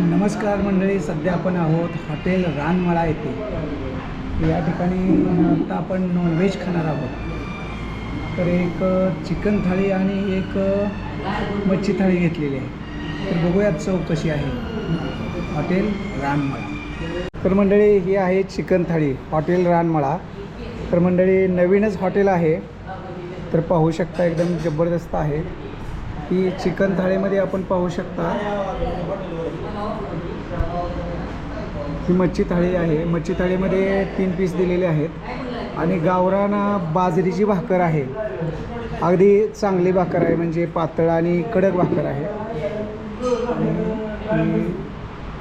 नमस्कार मंडळी सध्या आपण आहोत हॉटेल रानमळा येथे. या ठिकाणी आता आपण नॉनव्हेज खाणार आहोत. तर एक चिकन थाळी आणि एक मच्छी थाळी घेतलेली आहे. तर बघूयात चव कशी आहे. हॉटेल रानमळा. तर मंडळी ही आहे चिकन थाळी हॉटेल रानमळा. तर मंडळी नवीनच हॉटेल आहे. तर पाहू शकता एकदम जबरदस्त आहे. ही चिकन थाळीमध्ये आपण पाहू शकता. ही मच्छी थाळी आहे. मच्छी थाळीमध्ये तीन पीस दिलेले आहेत. आणि गावरान बाजरीची भाकर आहे. अगदी चांगली भाकर आहे. म्हणजे पातळ आणि कडक भाकर आहे.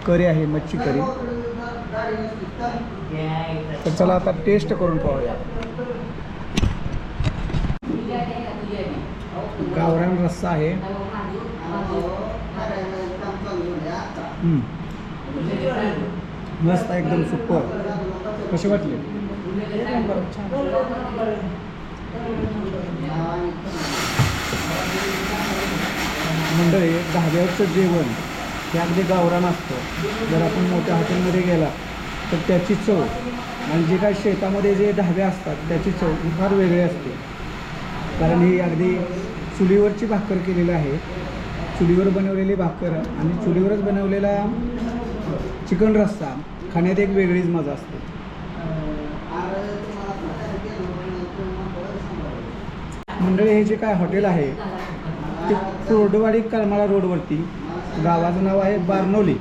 करी आहे मच्छी करी. तर चला आता टेस्ट करून पाहूया. गावरान रस्सा आहे. मस्त एकदम सुपर. कसे वाटले? मंडळी धाब्याचं जेवण हे अगदी गावरान असतं. जर आपण मोठ्या हॉटेलमध्ये गेला तर त्याची चव आणि जे काय शेतामध्ये जे धाबे असतात त्याची चव ही फार वेगळी असते. कारण ही अगदी चुलीवरची भाकर केलेलं आहे. चुलीवर बनवलेली भाकर आणि चुलीवरच बनवलेला चिकन रस्सा खाण्यात एक वेगळीच मजा असते. मंडळी हे जे काय हॉटेल आहे ते कोरडवाडी करमाळा रोडवरती. गावाचं नाव आहे बारनोली.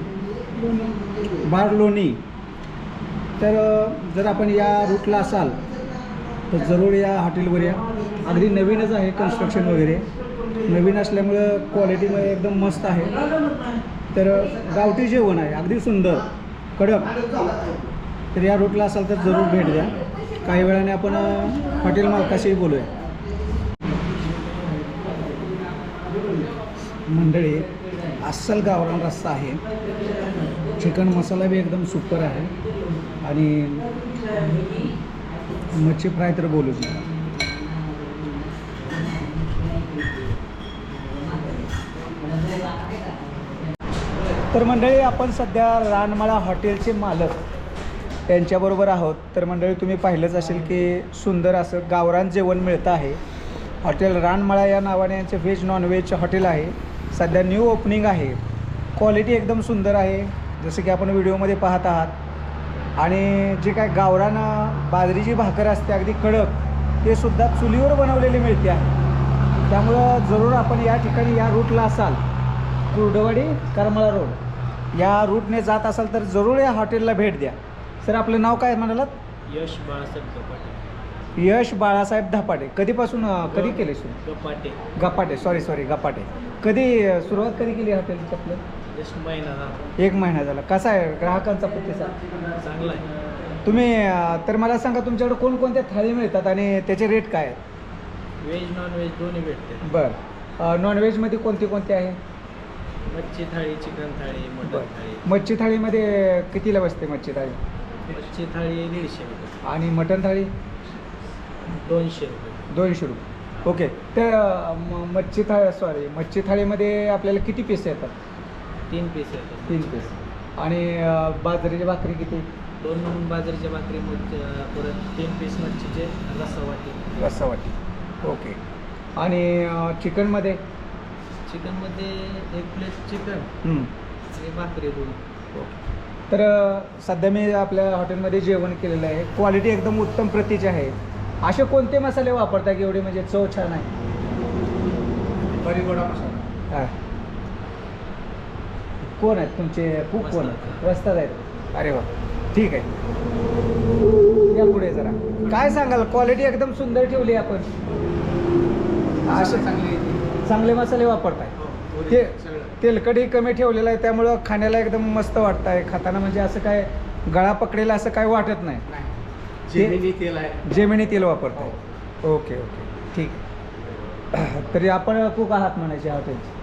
बारलोणी. तर जर आपण या रूटला असाल तर जरूर या हॉटेलवर या. अगदी नवीनच आहे कन्स्ट्रक्शन वगैरे. नवीन असल्यामुळं क्वालिटीमध्ये एकदम मस्त आहे. तर गावठी जेवण आहे अगदी सुंदर. कडक. तर या रूटला असाल तर जरूर भेट द्या. काही वेळाने आपण हॉटेल मालकाशी बोलूया. मंडळी अस्सल गावरान रस्सा आहे. चिकन मसाला बी एकदम सुपर आहे. आणि मच्छी फ्राय तर बोलूच तर मंडळी आपण सध्या रानमाळा हॉटेलचे मालक त्यांच्याबरोबर आहोत. तर मंडळी तुम्ही पाहिलंच असेल की सुंदर असं गावरान जेवण मिळतं आहे. हॉटेल रानमाळा या नावाने यांचं व्हेज नॉनव्हेज हॉटेल आहे. सध्या न्यू ओपनिंग आहे. क्वालिटी एकदम सुंदर आहे जसं की आपण व्हिडिओमध्ये पाहत आहात. आणि जे काय गावरान बाजरीची भाकर असते अगदी कडक ते सुद्धा चुलीवर बनवलेली मिळते आहे. त्यामुळं जरूर आपण या ठिकाणी या रूटला असाल. कुर्डवाडी करमळा रोड या रूटने जात असाल तर जरूर या हॉटेलला भेट द्या. सर आपलं नाव काय म्हणालात? यश बाळासाहेब यश बाळासाहेब धपाटे. कधीपासून अं, कधी केले सुरू? Gapate. Gapate. Sorry sorry Gapate. कधी अं, सुरुवात कधी केली हॉटेलची आपलं? महिना झाला. एक महिना झाला. कसा आहे ग्राहकांचा प्रतिसाद? चांगला आहे. तुम्ही अं, तर मला सांगा तुमच्याकडे कोणकोणत्या थाळी मिळतात आणि त्याचे रेट काय आहेत? व्हेज नॉन व्हेज दोन्ही भेटते. बरं. नॉनव्हेजमध्ये कोणते कोणते आहे? मच्छी थाळी चिकन थाळी मटन थाळी मच्छी थाळीमध्ये कितीला बसते मच्छी थाळी मच्छी थाळी दीडशे रुपये. आणि मटण थाळी दोनशे रुपये. दोनशे रुपये. ओके. तर म- मच्छी थाळी सॉरी मच्छी थाळीमध्ये आपल्याला किती पीस येतात? तीन पीस येतात. तीन पीस आणि अं, बाजरीची भाकरी किती? दोन बाजरीच्या भाकरी मच्छी परत तीन पीस मच्छीचे रस्सा वाटी. रस्सा वाटी. ओके. आणि अं, चिकनमध्ये चिकनमध्ये एक प्लेट चिकन हं. आणि भाकरी दोन. तर सध्या मी आपल्या हॉटेलमध्ये जेवण केलेलं आहे. क्वालिटी एकदम उत्तम प्रतीची आहे. असे कोणते मसाले वापरता की एवढे म्हणजे चव छान आहे? बरीगोडा मसाला. हा. कोण आहेत तुमचे? कुक कोण आहेत? आहेत. अरे वा. ठीक आहे. या पुढे जरा. काय सांगाल? क्वालिटी एकदम सुंदर ठेवली आपण. असे चांगली चांगले मसाले वापरताय. ते तेलकटही कमी ठेवलेलं आहे त्यामुळं खाण्याला एकदम मस्त वाटतं आहे. खाताना म्हणजे असं काय गळा पकडेला असं काय वाटत नाही. जेमिनी तेल आहे. जेमिनी तेल वापरताय. Okay okay. ठीक आहे. तरी आपण कुक आहात म्हणायचे हॉटेलचे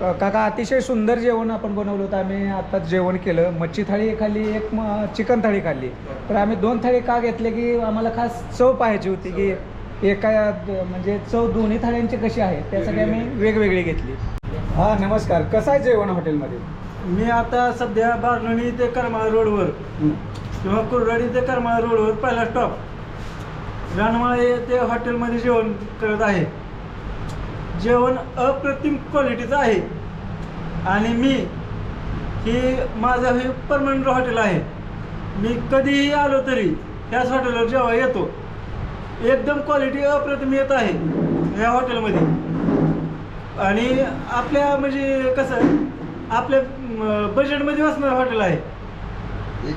क- काका अतिशय सुंदर जेवण आपण बनवलं होतं. आम्ही आत्ताच जेवण केलं. मच्छी थाळी खाल्ली एक चिकन थाळी खाल्ली. तर आम्ही दोन थाळी का घेतले की आम्हाला खास चव पाहिजे होती की एका म्हणजे चव दोन्ही थाळ्यांची कशी आहे त्यासाठी आम्ही वेगवेगळी घेतली. हां नमस्कार. कसं आहे जेवण हॉटेलमध्ये? मी आता सध्या बारलोणी ते करमाळा रोडवर. किंवा कुर्डाडी ते करमाळा रोडवर पहिला स्टॉप रानमाळे ते हॉटेलमध्ये जेवण करत आहे. जेवण अप्रतिम क्वालिटीचं आहे. आणि मी ही माझं हे परमनंट हॉटेल आहे. मी कधीही आलो तरी ह्याच हॉटेलवर जेव्हा येतो एकदम क्वालिटी अप्रतिम येत आहे ह्या हॉटेलमध्ये आणि आपल्या म्हणजे कसं आपल्या बजेटमध्ये बसणारं हॉटेल आहे.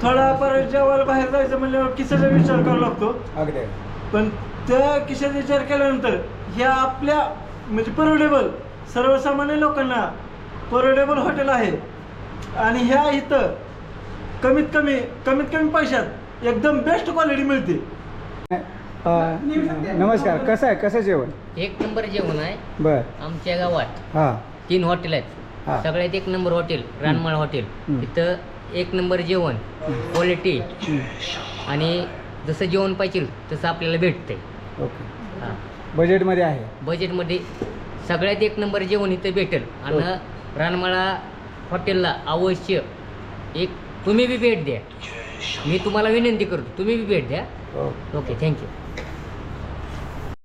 थोडा परत जेवायला बाहेर जायचं म्हणल्यावर किसाचा विचार करावा लागतो. अगदी. पण त्या किशाचा विचार केल्यानंतर ह्या आपल्या म्हणजे परवडेबल सर्वसामान्य लोकांना परवडेबल हॉटेल आहे. आणि ह्या इथं कमीत कमी कमीत कमी पैशात एकदम बेस्ट क्वालिटी मिळते. नमस्कार कसं आहे? कसं जेवण? एक नंबर जेवण आहे. बर. आमच्या गावात हां. तीन हॉटेल हा. आहेत सगळ्यात एक नंबर हॉटेल रानमाळ हॉटेल हम्म. तिथं एक नंबर जेवण क्वालिटी आणि जसं जेवण पाहिजे तसं आपल्याला भेटतंय. ओके. हां. बजेटमध्ये आहे? बजेटमध्ये सगळ्यात एक नंबर जेवण इथं भेटेल. आणि रानमाळा हॉटेलला अवश्य एक तुम्ही बी भेट द्या. मी तुम्हाला विनंती करतो तुम्ही बी भेट द्या. Okay okay thank you